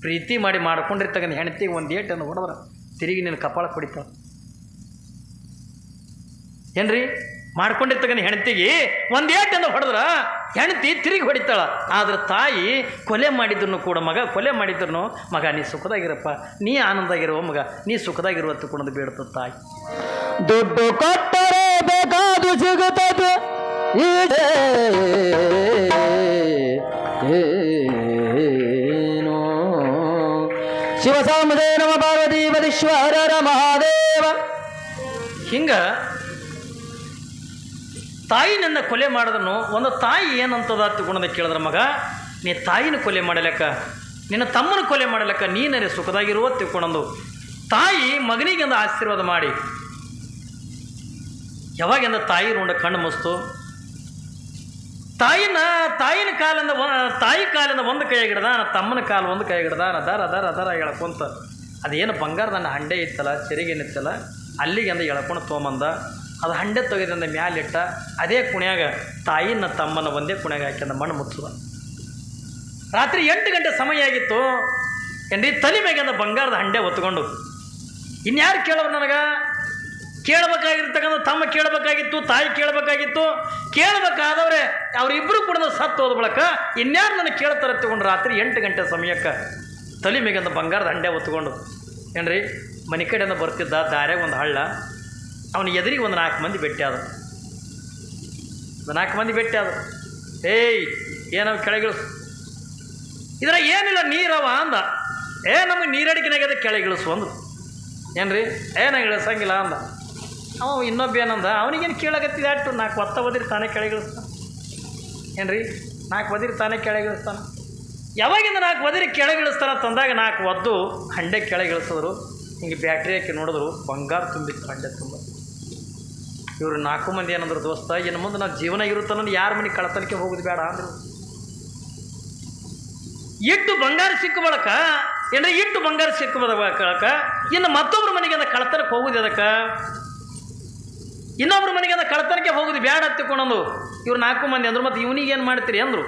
ಪ್ರೀತಿ ಮಾಡಿ ಮಾಡ್ಕೊಂಡಿರ್ತಕ್ಕಂಥ ಹೆಂಡತಿಗೆ ಒಂದು ಏಟನ್ನು ಹೊಡೆದ್ರೆ ತಿರುಗಿ ನಿನ್ನ ಕಪಾಳ ಕುಡಿತಾಳ ಏನ್ರಿ ಮಾಡ್ಕೊಂಡಿರ್ತಕ್ಕಂಥ ಹೆಂಡತಿಗೆ ಒಂದು ಏಟನ್ನು ಹೊಡೆದ್ರ ಹೆಂಡತಿ ತಿರುಗಿ ಹೊಡಿತಾಳ ಆದ್ರೆ ತಾಯಿ ಕೊಲೆ ಮಾಡಿದ್ರು ಕೂಡ ಮಗ ಕೊಲೆ ಮಾಡಿದ್ರು ಮಗ ನೀ ಸುಖದಾಗಿರಪ್ಪ ನೀ ಆನಂದಾಗಿರುವ ಮಗ ನೀ ಸುಖದಾಗಿರುವ ಕುಣದು ಬೇಡ್ತದ ತಾಯಿ ದುಡ್ಡು ಕೊಟ್ಟರೆ ಬೇಕಾದು ಸಿಗುತ್ತದೆ ನಮ ಪಾರ್ವತಿ ಪರೀಶ್ವರರ ಮಹಾದೇವ ಹಿಂಗ ತಾಯಿ ನನ್ನ ಕೊಲೆ ಮಾಡಿದನು, ಒಂದು ತಾಯಿ ಏನಂತದ ತಿಳ್ಕೊಂಡ ಕೇಳಿದ್ರ ಮಗ, ನೀ ತಾಯಿನ ಕೊಲೆ ಮಾಡಲಕ್ಕ, ನಿನ್ನ ತಮ್ಮನ ಕೊಲೆ ಮಾಡಲಕ್ಕ ನೀನರೇ ಸುಖದಾಗಿರುವ ತಿಳ್ಕೊಂಡಂದು. ತಾಯಿ ಮಗನಿಗೆ ಒಂದು ಆಶೀರ್ವಾದ ಮಾಡಿ. ಯಾವಾಗೆಂದ ತಾಯಿ ನೋಡ ಕಣ್ಣು ಮುಸ್ತು ತಾಯಿನ ತಾಯಿನ ಕಾಲಿಂದ ತಾಯಿ ಕಾಲಿಂದ ಒಂದು ಕೈ ಹಿಡ್ದ ತಮ್ಮನ ಕಾಲು ಒಂದು ಕೈ ಹಿಡ್ದ ಅದಾರ ಅದಾರ ಅದಾರ ಎಳ್ಕೊಂತ ಅದೇನು ಬಂಗಾರದ ಹಂಡೆ ಇತ್ತಲ್ಲ ಚೆರಿಗೇನಿತ್ತಲ್ಲ ಅಲ್ಲಿಗೆಂದು ಎಳ್ಕೊಂಡು ತೊಗೊಂಬಂದ, ಅದು ಹಂಡೆ ತೆಗೆದಿಂದ ಮ್ಯಾಲಿಟ್ಟ ಅದೇ ಕುಣ್ಯಾಗ ತಾಯಿನ ತಮ್ಮನ ಒಂದೇ ಕುಣ್ಯಾಗ ಹಾಕ್ಯಂದ ಮಣ್ಣು ಮುಚ್ಚದ. ರಾತ್ರಿ ಎಂಟು ಗಂಟೆ ಸಮಯ ಆಗಿತ್ತು, ಏನ್ರಿ ತಲೆ ಮ್ಯಾಗಿಂದ ಬಂಗಾರದ ಹಂಡೆ ಹೊತ್ಕೊಂಡು. ಇನ್ಯಾರು ಕೇಳೋರು ನನಗೆ? ಕೇಳಬೇಕಾಗಿರ್ತಕ್ಕಂಥ ತಮ್ಮ ಕೇಳಬೇಕಾಗಿತ್ತು, ತಾಯಿ ಕೇಳಬೇಕಾಗಿತ್ತು. ಕೇಳಬೇಕಾದವ್ರೆ ಅವರಿಬ್ಬರು ಕೂಡ ಸತ್ತು ಹೋದ ಬಳಕ ಇನ್ಯಾರು ನನಗೆ ಕೇಳ್ತಾರೆ ತಗೊಂಡು ರಾತ್ರಿ ಎಂಟು ಗಂಟೆ ಸಮಯಕ್ಕೆ ತಲೆ ಮೇಗಂದ ಬಂಗಾರದ ಹಂಡೆ ಹೊತ್ಕೊಂಡು. ಏನ್ರಿ? ಮನೆ ಕಡೆಯಿಂದ ಬರ್ತಿದ್ದ ದಾರ್ಯಾಗ ಒಂದು ಹಳ್ಳ, ಅವನ ಎದುರಿಗೆ ಒಂದು ನಾಲ್ಕು ಮಂದಿ ಭೇಟಿ ಆದ ಒಂದು ನಾಲ್ಕು ಮಂದಿ ಭೇಟಿ ಆದ ಏಯ್ ಏನವ ಕೆಳಗಿಳಿಸು ಇದರ ಏನಿಲ್ಲ, ನೀರವ ಅಂದ. ಏ, ನಮಗೆ ನೀರಡಿಕೆನಾಗ್ಯದ ಕೆಳಗಿಳಿಸು ಅಂದ್ರು. ಏನ್ರಿ? ಏನ ಇಳಿಸಂಗಿಲ್ಲ ಅಂದ. ಅವ ಇನ್ನೊಬ್ಬ ಏನಂದ, ಅವನಿಗೇನು ಕೇಳಾಗತ್ತಿದೆ? ಅಟ್ಟು ನಾಲ್ಕು ಒತ್ತ ಬದಿರಿ ತಾನೇ ಕೆಳಗಿಳಿಸ್ತಾನೆ. ಏನ್ರಿ? ನಾಲ್ಕು ಬದಿರಿ ತಾನೇ ಕೆಳಗಿಳಿಸ್ತಾನೆ. ಯಾವಾಗಿಂದ ನಾಲ್ಕು ಒದರಿ ಕೆಳಗಿಳಿಸ್ತಾರ ತಂದಾಗ ನಾಲ್ಕು ಒದ್ದು ಹಂಡೆ ಕೆಳಗಿಳಿಸಿದ್ರು ಹಿಂಗೆ ಬ್ಯಾಟ್ರಿ ಹಾಕಿ ನೋಡಿದ್ರು, ಬಂಗಾರ ತುಂಬಿತ್ತು ಹಂಡೆ ತುಂಬ. ಇವರು ನಾಲ್ಕು ಮಂದಿ ಏನಂದ್ರು, ದೋಸ್ತ, ಇನ್ನು ಮುಂದೆ ನಾವು ಜೀವನ ಇರುತ್ತಾನ ಯಾರ ಮನೆ ಕಳತನಕ್ಕೆ ಹೋಗೋದು ಬೇಡ? ಅಂದರು. ಇಟ್ಟು ಬಂಗಾರ ಸಿಕ್ಕ ಬಳಕ ಏನಂದ್ರೆ ಇಟ್ಟು ಬಂಗಾರ ಸಿಕ್ಕ ಬಳಕ ಇನ್ನು ಮತ್ತೊಬ್ಬರ ಮನೆಗೆ ಅಂದ ಕಳತನಕ್ಕೆ ಹೋಗುದು ಅದಕ್ಕೆ ಇನ್ನೊಬ್ರ ಮನೆಗೆ ಅಂದ ಕಳತನಕ್ಕೆ ಹೋಗುದು ಬ್ಯಾಡ ಹತ್ತಿಕೊಂಡಂದು ಇವ್ರು ನಾಲ್ಕು ಮಂದಿ ಅಂದರು, ಮತ್ತು ಇವನಿಗೆ ಏನು ಮಾಡ್ತೀರಿ? ಅಂದರು.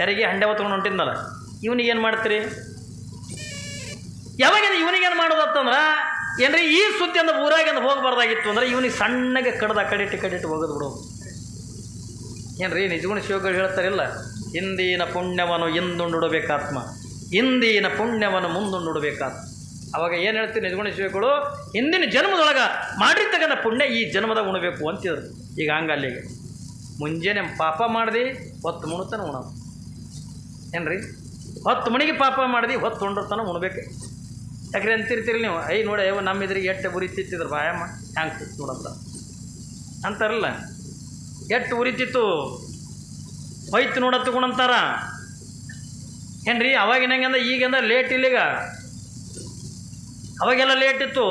ಯಾರಿಗೆ ಹಂಡೆ ಹೊತ್ಕೊಂಡು ಹೊಂಟಿದ್ನಲ್ಲ, ಇವನಿಗೆ ಏನು ಮಾಡ್ತೀರಿ? ಯಾವಾಗಿಂದ ಇವನಿಗೇನು ಮಾಡೋದತ್ತಂದ್ರೆ ಏನ್ರಿ ಈ ಸುದ್ದಿ ಅಂದ್ರೆ ಊರಾಗಿಂದ ಹೋಗಬಾರ್ದಾಗಿತ್ತು ಅಂದ್ರೆ ಇವನಿಗೆ ಸಣ್ಣಗೆ ಕಡ್ದ ಆ ಕಡೆ ಇಟ್ಟು ಕಡೆ ಇಟ್ಟು ಹೋಗೋದು ಬಿಡು. ಏನ್ರಿ ನಿಜಗುಣ ಶಿವಗಳು ಹೇಳ್ತಾರಿಲ್ಲ, ಹಿಂದಿನ ಪುಣ್ಯವನ್ನು ಹಿಂದುಂಡುಡಬೇಕಾತ್ಮ, ಹಿಂದಿನ ಪುಣ್ಯವನ್ನು ಮುಂದುಂಡುಡಬೇಕಾತ್ಮ. ಅವಾಗ ಏನು ಹೇಳ್ತೀವಿ ನಿಜಗುಣ ಶಿವಗಳು? ಹಿಂದಿನ ಜನ್ಮದೊಳಗೆ ಮಾಡಿರ್ತಕ್ಕಂಥ ಪುಣ್ಯ ಈ ಜನ್ಮದಾಗ ಉಣಬೇಕು ಅಂತಿದ್ರು. ಈಗ ಹಂಗಲ್ಲಿಗೆ. ಮುಂಜಾನೆ ಪಾಪ ಮಾಡಿದೆ, ಹೊತ್ತು ಮುಣತನ ಉಣೋದು. ಏನ್ರಿ? ಹೊತ್ತು ಮಣಿಗೆ ಪಾಪ ಮಾಡಿದ್ವಿ ಹೊತ್ತು ಉಂಡ್ರತನ ಉಣ್ಬೇಕು. ಯಾಕ್ರಿ ಅಂತಿರ್ತೀರಿ ನೀವು? ಐ ನೋಡಿ, ಅಯ್ಯೋ, ನಮ್ಮ ಇದ್ರಿಗೆ ಎಟ್ಟೆ ಉರಿತಿತ್ತಿದ್ರು ಬಾಯಮ್ಮ ಹ್ಯಾಂಗೆ ನೋಡಂತ ಅಂತಾರಲ್ಲ? ಎಷ್ಟು ಉರಿತಿತ್ತು ಹೋಯ್ತು ನೋಡ ತಗೊಂಡಂತಾರ. ಏನ್ರಿ ಅವಾಗಿನ ಹೆಂಗಂದ ಈಗಂದ ಲೇಟ್ ಇಲ್ಲಿಗ? ಅವಾಗೆಲ್ಲ ಲೇಟ್ ಇತ್ತು.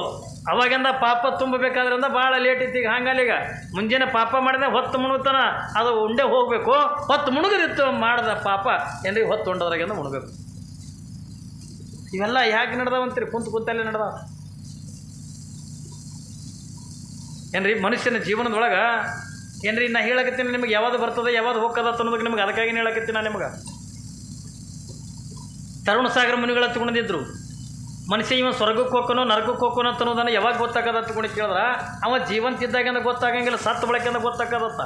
ಅವಾಗಿಂದ ಪಾಪ ತುಂಬಬೇಕಾದ್ರಿಂದ ಭಾಳ ಲೇಟ್ ಇತ್ತು. ಈಗ ಮುಂಜಾನೆ ಪಾಪ ಮಾಡಿದ್ರೆ ಹೊತ್ತು ಮುಣುಗ್ತಾನ. ಅದು ಉಂಡೆ ಹೋಗಬೇಕು. ಹೊತ್ತು ಮುಣುಗದಿತ್ತು ಮಾಡಿದ ಪಾಪ ಏನ್ರಿ ಹೊತ್ತು ಉಂಡದ್ರಾಗಿಂದ ಮುಣಬೇಕು ಇವೆಲ್ಲ ಯಾಕೆ ನಡೆದವಂತೀರಿ ಕುಂತು ಕುಂತಲ್ಲೇ ನಡೆದ ಏನ್ರಿ, ಮನುಷ್ಯನ ಜೀವನದೊಳಗೆ ಏನ್ರಿ ನಾ ಹೇಳಕತ್ತೀನಿ ನಿಮಗೆ ಯಾವಾಗ ಬರ್ತದೆ ಯಾವಾಗ ಹೋಗ್ತದ ಅನ್ನೋದಕ್ಕೆ ನಿಮ್ಗೆ ಅದಕ್ಕಾಗಿ ಹೇಳಕತ್ತೀನಿ ನಾನು ನಿಮಗೆ. ತರುಣ ಸಾಗರ ಮುನಿಗಳ ತಗೊಂಡಿದ್ರು ಮನುಷ್ಯ ಇವ ಸ್ವರ್ಗಕ್ಕೆ ಹೋಗ್ಕೊನೋ ನರಕಕ್ಕೆ ಹೋಗ್ಕೊನೋ ಅಂತ ಯಾವಾಗ ಗೊತ್ತಾಗದತ್ತು ಕೂಡ ಕೇಳಿದ್ರೆ? ಅವ ಜೀವಂತ ಇದ್ದಾಗಿಂದ ಗೊತ್ತಾಗಂಗಿಲ್ಲ ಸತ್ತು ಬಳಕೆಯಿಂದ ಗೊತ್ತಾಗದತ್ತ.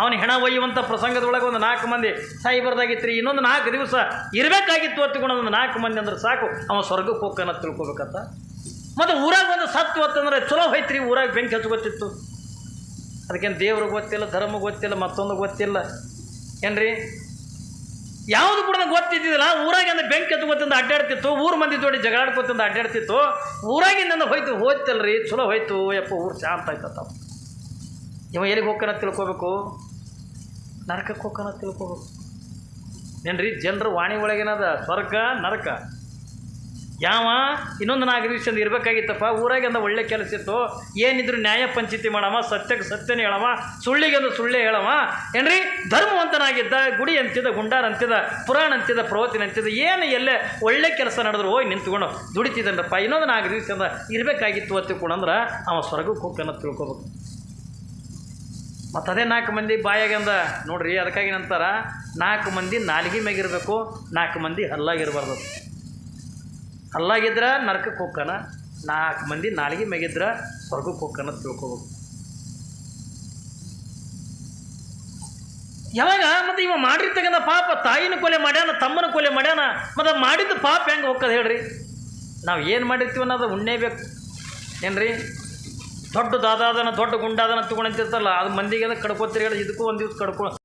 ಅವನ ಹೆಣ ಒಯ್ಯುವಂಥ ಪ್ರಸಂಗದೊಳಗೆ ಒಂದು ನಾಲ್ಕು ಮಂದಿ ಸಾಯಿಬರ್ದಾಗಿತ್ತು ಇನ್ನೊಂದು ನಾಲ್ಕು ದಿವಸ ಇರಬೇಕಾಗಿತ್ತು ಅತ್ತುಕೊಂಡು ಒಂದು ನಾಲ್ಕು ಮಂದಿ ಅಂದ್ರೆ ಸಾಕು. ಅವ ಸ್ವರ್ಗಕ್ಕೆ ಹೋಗ್ಕನ ತಿಳ್ಕೊಬೇಕಂತ ಮತ್ತು ಊರಾಗ ಒಂದು ಸತ್ತು ಹೊತ್ತಂದ್ರೆ ಚಲೋ ಹೋಯ್ತು ರೀ ಊರಾಗ ಬೆಂಕಿ ಹಚ್ಕೊತಿತ್ತು ಅದಕ್ಕೇನು ದೇವ್ರಿಗೆ ಗೊತ್ತಿಲ್ಲ, ಧರ್ಮ ಗೊತ್ತಿಲ್ಲ, ಮತ್ತೊಂದು ಗೊತ್ತಿಲ್ಲ. ಏನ್ರಿ? ಯಾವುದು ಕೂಡ ನಂಗೆ ಗೊತ್ತಿದ್ದಿಲ್ಲ ಅಂದ್ರೆ ಬೆಂಕಿ ಗೊತ್ತಿಂದ ಅಡ್ಡಾಡ್ತಿತ್ತು, ಊರು ಮಂದಿ ಜೋಡಿ ಜಗಳಾಡ್ಕೊತಿಂದ ಅಡ್ಡಾಡ್ತಿತ್ತು. ಊರಾಗಿಂದ ಹೋಯ್ತು, ಹೋಯ್ತಲ್ರಿ, ಚಲೋ ಹೋಯ್ತು, ಯಪ್ಪ, ಊರು ಶಾಂತ ಆಯ್ತತ್ತ ಇವ ಎಲ್ಲಿಗೆ ಹೋಗ್ಕನ ತಿಳ್ಕೊಬೇಕು? ನರಕಕ್ಕೆ ಹೋಗ್ಕನ ತಿಳ್ಕೊಬೇಕು. ಏನ್ರಿ, ಜನರು ವಾಣಿ ಒಳಗೇನದ? ಸ್ವರ್ಗ, ನರಕ. ಯಾವ? ಇನ್ನೊಂದು ನಾಲ್ಕು ದಿವಸದಿಂದ ಇರಬೇಕಾಗಿತ್ತಪ್ಪ. ಊರಾಗಿಂದ ಒಳ್ಳೆ ಕೆಲಸ ಇತ್ತು. ಏನಿದ್ರು ನ್ಯಾಯ ಪಂಚಿತಿ ಮಾಡವ, ಸತ್ಯಕ್ಕೆ ಸತ್ಯನೇ ಹೇಳವ, ಸುಳ್ಳಿಗೆ ಒಂದು ಸುಳ್ಳೇ ಹೇಳವ. ಏನ್ರಿ? ಧರ್ಮವಂತನಾಗಿದ್ದ, ಗುಡಿ ಅಂತಿದ್ದ, ಗುಂಡಾರ ಅಂತಿದ್ದ, ಪುರಾಣ ಅಂತಿದ್ದ ಪ್ರವತಿನ ಅಂತಿದ್ದ, ಏನು ಎಲ್ಲೇ ಒಳ್ಳೆ ಕೆಲಸ ನಡೆದ್ರು ಹೋಗಿ ನಿಂತ್ಕೊಂಡು ದುಡಿತಿದ್ದನಪ್ಪ. ಇನ್ನೊಂದು ನಾಲ್ಕು ದಿವಸದಿಂದ ಇರಬೇಕಾಗಿತ್ತು ಅಂತ ತಿಳ್ಕೊಂಡಂದ್ರೆ ಅವ ಸ್ವರ್ಗಕ್ಕೆ ಹೋಗ್ತಾನ ತಿಳ್ಕೊಬೇಕು. ಮತ್ತು ಅದೇ ನಾಲ್ಕು ಮಂದಿ ಬಾಯಾಗಂದ ನೋಡ್ರಿ ಅದಕ್ಕಾಗಿ ನಂತರ ನಾಲ್ಕು ಮಂದಿ ನಾಲಿಗೆ ಮ್ಯಾಗಿರಬೇಕು, ನಾಲ್ಕು ಮಂದಿ ಹಲ್ಲಾಗಿರಬಾರ್ದು. ಕಲ್ಲಾಗಿದ್ರೆ ನರಕಕ್ಕೆ ಹೋಗ್ಕನ, ನಾಲ್ಕು ಮಂದಿ ನಾಲಿಗೆ ಮ್ಯಾಗಿದ್ರೆ ಸ್ವರ್ಗಕ್ಕೆ ಹೋಗ್ಕನ ತಿಳ್ಕೋಬೇಕು. ಯಾವಾಗ? ಮತ್ತು ಇವ ಮಾಡಿರ್ತಕ್ಕಂಥ ಪಾಪ ತಾಯಿನ ಕೊಲೆ ಮಾಡ್ಯಾನ, ತಮ್ಮನ ಕೊಲೆ ಮಾಡ್ಯಾನ, ಮತ್ತು ಮಾಡಿದ್ದು ಪಾಪ ಹೆಂಗೆ ಹೋಗ್ತದೆ ಹೇಳ್ರಿ? ನಾವು ಏನು ಮಾಡಿರ್ತೀವಿ ಅನ್ನೋದು ಉಣ್ಣೇಬೇಕು ಏನ್ರಿ? ದೊಡ್ಡ ದಾದಾದನ ದೊಡ್ಡ ಗುಂಡಾದನ ತಗೊಂಡಂತಿರ್ತಲ್ಲ ಅದು ಮಂದಿಗೆ ಅದಕ್ಕೆ ಕಡ್ಕೋತಿರ್ಗಡೆ ಇದಕ್ಕೂ ಒಂದು ದಿವ್ಸ ಕಡ್ಕೊ